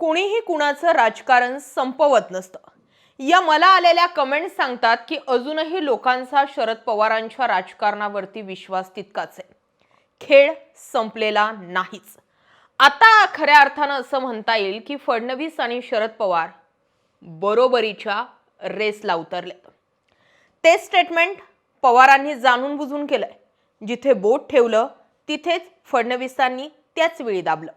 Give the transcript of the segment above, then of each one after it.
कुणीही कुणाचं राजकारण संपवत नसतं. या मला आलेल्या कमेंट सांगतात की अजूनही लोकांचा शरद पवारांच्या राजकारणावरती विश्वास तितकाच आहे. खेळ संपलेला नाहीच. आता खऱ्या अर्थानं असं म्हणता येईल की फडणवीस आणि शरद पवार बरोबरीच्या रेसला उतरलेत. ते स्टेटमेंट पवारांनी जाणून बुजून केलंय. जिथे बोट ठेवलं तिथेच फडणवीसांनी त्याच वेळी दाबलं.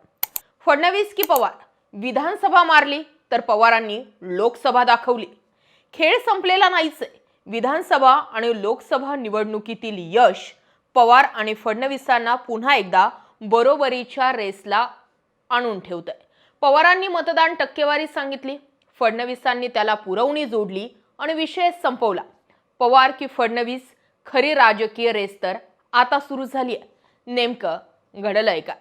फडणवीस की पवार? विधानसभा मारली तर पवारांनी लोकसभा दाखवली. खेळ संपलेला नाहीच आहे विधानसभा आणि लोकसभा निवडणुकीतील यश पवार आणि फडणवीसांना पुन्हा एकदा बरोबरीच्या रेसला आणून ठेवत आहे पवारांनी मतदान टक्केवारी सांगितली. फडणवीसांनी त्याला पुरवणी जोडली आणि विषय संपवला. पवार की फडणवीस खरी राजकीय रेस तर आता सुरू झाली आहे नेमकं घडलंय का?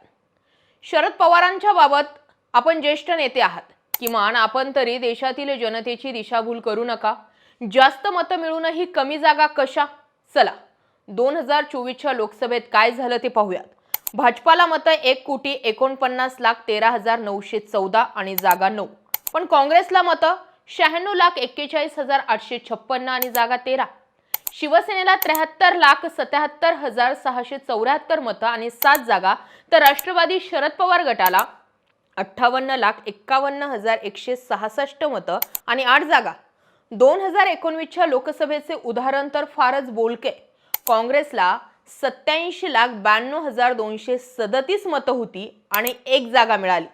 शरद पवारांच्या बाबत आपण ज्येष्ठ नेते आहात. किमान आपण तरी देशातील जनतेची दिशाभूल करू नका. जास्त मतं मिळूनही कमी जागा कशा? चला दोन हजार चोवीसच्या लोकसभेत काय झालं ते पाहूयात. भाजपाला मतं एक कोटी एकोणपन्नास लाख तेरा हजार नऊशे चौदा आणि जागा नऊ. पण काँग्रेसला मतं शहाण्णव लाख एक्केचाळीस हजार आठशे छप्पन्न आणि जागा तेरा. शिवसेनेला त्र्याहत्तर लाख सत्याहत्तर हजार सहाशे चौऱ्याहत्तर मतं आणि सात जागा. तर राष्ट्रवादी शरद पवार गटाला अठ्ठावन्न लाख एक्कावन्न हजार एकशे सहासष्ट मतं आणि आठ जागा. दोन हजार एकोणवीसच्या लोकसभेचे उदाहरण तर फारच बोलके. काँग्रेसला सत्याऐंशी लाख ब्याण्णव हजार दोनशे सदतीस मतं होती आणि एक जागा मिळाली.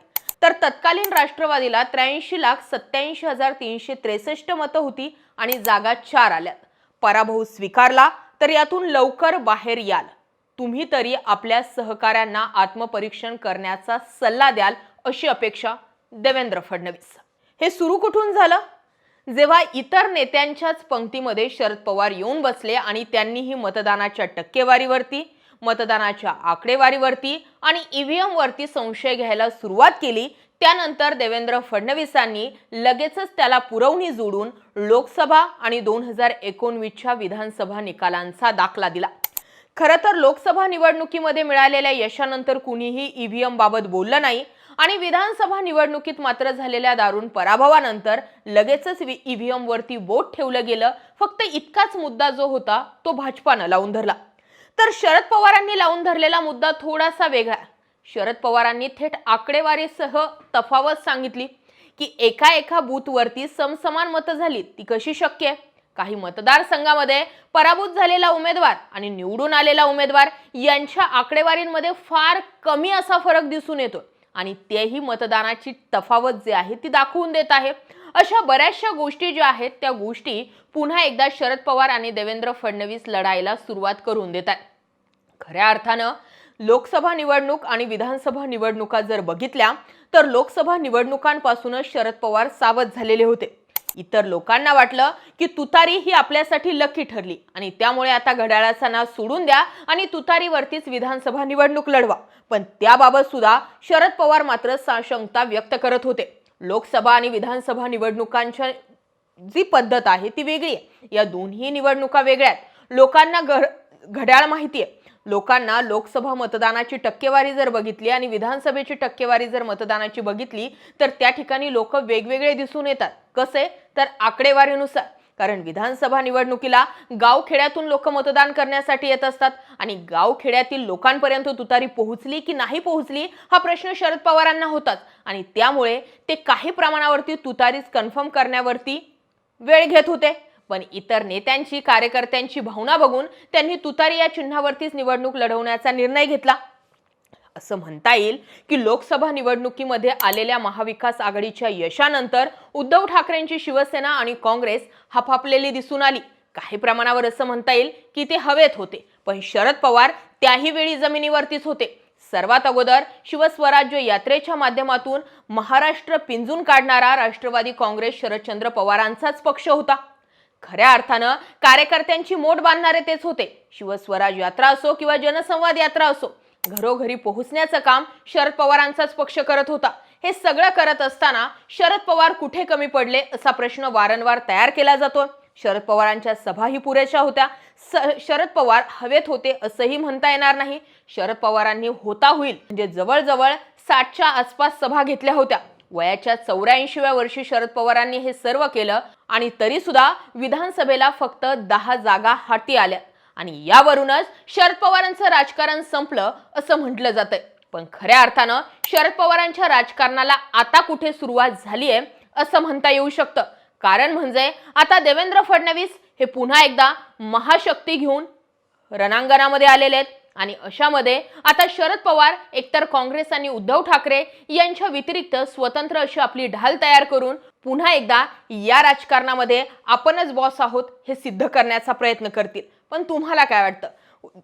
तर तत्कालीन राष्ट्रवादीला त्र्याऐंशी लाख सत्याऐंशी हजार तीनशे त्रेसष्ट मतं होती आणि जागा चार आल्यात पराभव स्वीकारला तर यातून लवकर बाहेर याल. तुम्ही तरी आपल्या सहकाऱ्यांना आत्मपरीक्षण करण्याचा सल्ला द्याल अशी अपेक्षा देवेंद्र फडणवीस. हे सुरू कुठून झालं? जेव्हा इतर नेत्यांच्याच पंक्तीमध्ये शरद पवार येऊन बसले आणि त्यांनीही मतदानाच्या टक्केवारीवरती मतदानाच्या आकडेवारीवरती आणि ईव्हीएम वरती संशय घ्यायला सुरुवात केली त्यानंतर देवेंद्र फडणवीसांनी लगेचच त्याला पुरवणी जोडून लोकसभा आणि दोन हजार एकोणवीसच्या विधानसभा निकालांचा दाखला दिला. खरं तर लोकसभा निवडणुकीमध्ये मिळालेल्या यशानंतर कुणीही ईव्हीएम बाबत बोललं नाही आणि विधानसभा निवडणुकीत मात्र झालेल्या दारुण पराभवानंतर लगेचच ईव्हीएम वरती बोट ठेवलं गेलं. फक्त इतकाच मुद्दा जो होता तो भाजपानं लावून धरला. तर शरद पवारांनी लावून धरलेला मुद्दा थोडासा वेगळा. शरद पवारांनी थेट आकडेवारीसह तफावत सांगितली की एका एका बूथवरती समसमान मतं झाली ती कशी शक्य आहे? काही मतदारसंघामध्ये पराभूत झालेला उमेदवार आणि निवडून आलेला उमेदवार यांच्या आकडेवारींमध्ये फार कमी असा फरक दिसून येतो आणि तेही मतदानाची तफावत जे आहे ती दाखवून देत आहे. अशा बऱ्याचशा गोष्टी ज्या आहेत त्या गोष्टी पुन्हा एकदा शरद पवार आणि देवेंद्र फडणवीस लढायला सुरुवात करून देत आहेत. खऱ्या अर्थानं लोकसभा निवडणूक आणि विधानसभा निवडणुका जर बघितल्या तर लोकसभा निवडणुकांपासूनच शरद पवार सावध झालेले होते. इतर लोकांना वाटलं की तुतारी ही आपल्यासाठी लकी ठरली. आणि त्यामुळे आता घड्याळाचा नाव सोडून द्या आणि तुतारीवरतीच विधानसभा निवडणूक लढवा. पण त्याबाबत सुद्धा शरद पवार मात्र साशंकता व्यक्त करत होते. लोकसभा आणि विधानसभा निवडणुकांच्या जी पद्धत आहे ती वेगळी आहे. या दोन्ही निवडणुका वेगळ्या आहेत. लोकांना घड घड्याळ माहिती आहे. लोकांना लोकसभा मतदानाची टक्केवारी जर बघितली आणि विधानसभेची टक्केवारी जर मतदानाची बघितली तर त्या ठिकाणी लोक वेगवेगळे दिसून येतात. कसे? तर आकडेवारीनुसार. कारण विधानसभा निवडणुकीला गावखेड्यातून लोक मतदान करण्यासाठी येत असतात आणि गावखेड्यातील लोकांपर्यंत तुतारी पोहोचली की नाही पोहोचली हा प्रश्न शरद पवारांना होताच. आणि त्यामुळे ते काही प्रमाणावरती तुतारीच कन्फर्म करण्यावरती वेळ घेत होते. पण इतर नेत्यांची कार्यकर्त्यांची भावना बघून त्यांनी तुतारी या चिन्हावरतीच निवडणूक लढवण्याचा निर्णय घेतला. असं म्हणता येईल की लोकसभा निवडणुकीमध्ये आलेल्या महाविकास आघाडीच्या यशानंतर उद्धव ठाकरेंची शिवसेना आणि काँग्रेस हफापलेली दिसून आली. काही प्रमाणावर असं म्हणता येईल की ते हवेत होते पण शरद पवार त्याही वेळी जमिनीवरतीच होते. सर्वात अगोदर शिवस्वराज्य यात्रेच्या माध्यमातून महाराष्ट्र पिंजून काढणारा राष्ट्रवादी काँग्रेस शरदचंद्र पवारांचाच पक्ष होता. खऱ्या अर्थानं कार्यकर्त्यांची मोठ बांधणारे तेच होते. शिवस्वराज यात्रा असो किंवा जनसंवाद यात्रा असो घरोघरी पोहोचण्याचं काम शरद पवारांचाच पक्ष करत होता. हे सगळं करत असताना शरद पवार कुठे कमी पडले असा प्रश्न वारंवार तयार केला जातो शरद पवारांच्या सभाही पुरेशा होत्या. स- शरद पवार हवेत होते असंही म्हणता येणार नाही. शरद पवारांनी होता होईल. म्हणजे जवळजवळ साठच्या आसपास सभा घेतल्या होत्या. वयाच्या चौऱ्याऐंशीव्या वर्षी शरद पवारांनी हे सर्व केलं आणि तरी सुद्धा विधानसभेला फक्त दहा जागा हाती आल्या. आणि यावरूनच शरद पवारांचं राजकारण संपलं असं म्हटलं जातंय. पण खऱ्या अर्थानं शरद पवारांच्या राजकारणाला आता कुठे सुरुवात आहे असं म्हणता येऊ शकतं. कारण म्हणजे आता देवेंद्र फडणवीस हे पुन्हा एकदा महाशक्ती घेऊन रणांगणामध्ये आलेले आहेत. आणि अशामध्ये आता शरद पवार एकतर काँग्रेस आणि उद्धव ठाकरे यांच्या व्यतिरिक्त स्वतंत्र अशी आपली ढाल तयार करून पुन्हा एकदा या राजकारणामध्ये आपणच बॉस आहोत हे सिद्ध करण्याचा प्रयत्न करतील. पण तुम्हाला काय वाटतं?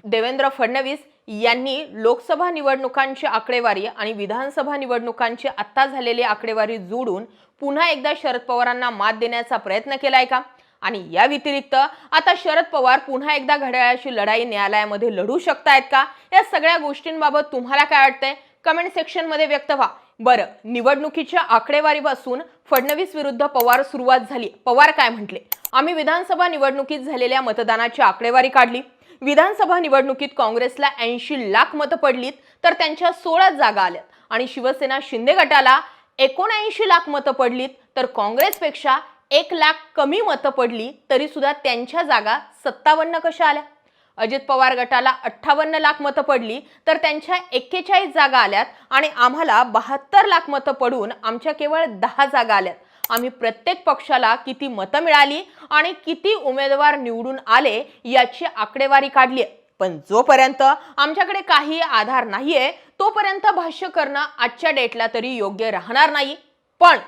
देवेंद्र फडणवीस यांनी लोकसभा निवडणुकांची आकडेवारी आणि विधानसभा निवडणुकांची आत्ता झालेली आकडेवारी जोडून पुन्हा एकदा शरद पवारांना मात देण्याचा प्रयत्न केलाय का? आणि या व्यतिरिक्त आता शरद पवार पुन्हा एकदा घड्याळाची लढाई न्यायालयामध्ये लढू शकतायत का? या सगळ्या गोष्टींबाबत तुम्हाला काय वाटतंय? कमेंट सेक्शनमध्ये व्यक्त व्हा. बरं निवडणुकीच्या आकडेवारीपासून फडणवीस विरुद्ध पवार सुरुवात झाली. पवार काय म्हटले? आम्ही विधानसभा निवडणुकीत झालेल्या मतदानाची आकडेवारी काढली. विधानसभा निवडणुकीत काँग्रेसला ऐंशी लाख मतं पडलीत तर त्यांच्या सोळा जागा आल्यात. आणि शिवसेना शिंदे गटाला एकोणऐंशी लाख मतं पडलीत तर काँग्रेसपेक्षा एक लाख कमी मतं पडली तरी सुद्धा त्यांच्या जागा सत्तावन्न कशा आल्या? अजित पवार गटाला अठ्ठावन्न लाख मतं पडली तर त्यांच्या एक्केचाळीस जागा आल्यात आणि आम्हाला बहात्तर लाख मतं पडून आमच्या केवळ दहा जागा आल्यात. आम्ही प्रत्येक पक्षाला किती मतं मिळाली आणि किती उमेदवार निवडून आले याची आकडेवारी काढली आहे. पण जोपर्यंत आमच्याकडे काही आधार नाहीये तोपर्यंत भाष्य करणं आजच्या डेटला तरी योग्य राहणार नाही. पण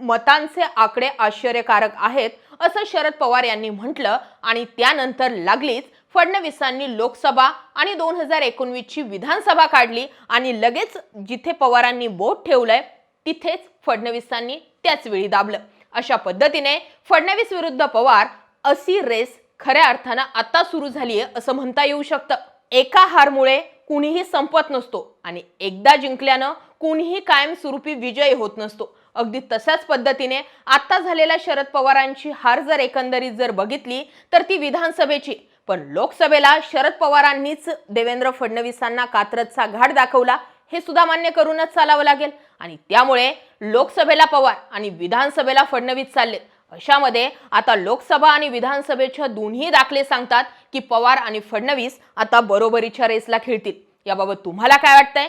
मतांचे आकडे आश्चर्यकारक आहेत असं शरद पवार यांनी म्हटलं आणि त्यानंतर लागलीच फडणवीसांनी लोकसभा आणि दोन हजार एकोणवीसची विधानसभा काढली आणि लगेच जिथे पवारांनी बोट ठेवलंय तिथेच फडणवीसांनी त्याच वेळी दाबलं. अशा पद्धतीने फडणवीस विरुद्ध पवार अशी रेस खऱ्या अर्थानं आता सुरू झालीय असं म्हणता येऊ शकतं. एका हारमुळे कुणीही संपत नसतो आणि एकदा जिंकल्यानं कुणीही कायमस्वरूपी विजयी होत नसतो. अगदी तशाच पद्धतीने आता झालेल्या शरद पवारांची हार जर एकंदरीत जर बघितली तर ती विधानसभेची. पण लोकसभेला शरद पवारांनीच देवेंद्र फडणवीसांना कात्रजचा घाट दाखवला हे सुद्धा मान्य करूनच चालावं लागेल. आणि त्यामुळे लोकसभेला पवार आणि विधानसभेला फडणवीस चाललेत. अशामध्ये आता लोकसभा आणि विधानसभेच्या दोन्ही दाखले सांगतात की पवार आणि फडणवीस आता बरोबरीच्या रेसला खेळतील. याबाबत तुम्हाला काय वाटतंय?